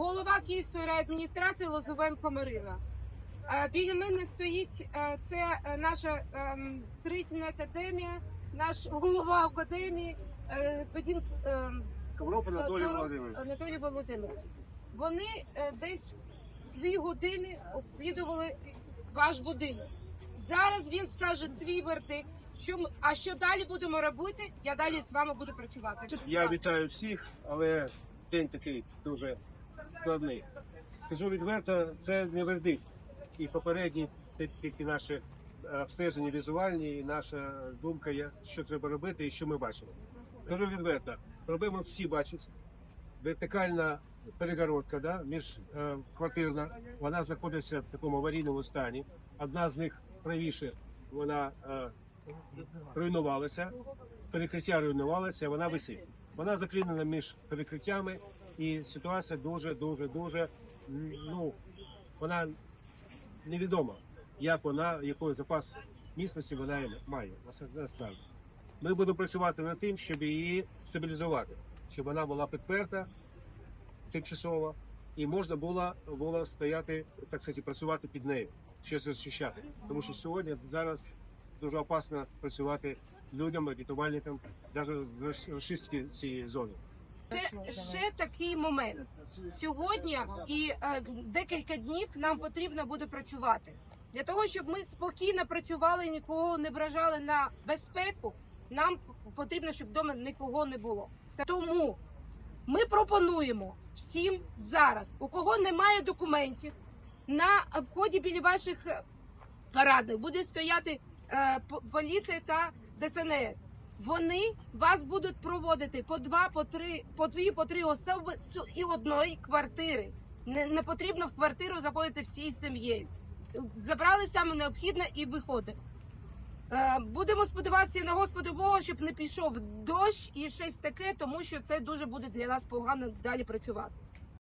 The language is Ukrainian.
голова Київської райадміністрації Лозовенко Марина. Е, Біля мене стоїть е, це е, наша ем, строїтельна академія, наш голова академії, господин ем, Анатолій. Анатолій Володимирович. Вони десь дві години обслідували ваш будинок. Зараз він скаже свій вердикт. Що ми, а що далі будемо робити? Я далі з вами буду працювати. Я вітаю всіх, але день такий дуже складний. Скажу відверто, це не вердикт. І попередні тільки наші е, обстеження візуальні, і наша думка, що треба робити і що ми бачимо. Скажу відверто, проблему всі бачать. Вертикальна перегородка да, між е, вона знаходиться в такому аварійному стані. Одна з них правіше, вона е, руйнувалася, перекриття руйнувалося, вона висить. Вона заклинена між перекриттями, і ситуація дуже, дуже, дуже ну вона невідома, як вона, який запас міцності вона має. Ми будемо працювати над тим, щоб її стабілізувати, щоб вона була підперта тимчасово, і можна було, було стояти, так сказати, працювати під нею, щось захищати. Тому що сьогодні зараз дуже опасно працювати людям, рятувальникам, навіть в розчистці цієї зони. Ще, ще такий момент. Сьогодні і е, декілька днів нам потрібно буде працювати. Для того, щоб ми спокійно працювали, нікого не вражали на безпеку, нам потрібно, щоб вдома нікого не було. Тому ми пропонуємо всім зараз, у кого немає документів, на вході біля ваших е, парадних буде стояти е, поліція та ДСНС. Вони вас будуть проводити по два, по три, по дві, по три особи і одної квартири. Не, не потрібно в квартиру заходити всією сім'єю. Забрали саме необхідне і виходить. Е, будемо сподіватися на Господа Бога, щоб не пішов дощ і щось таке, тому що це дуже буде для нас погано далі працювати.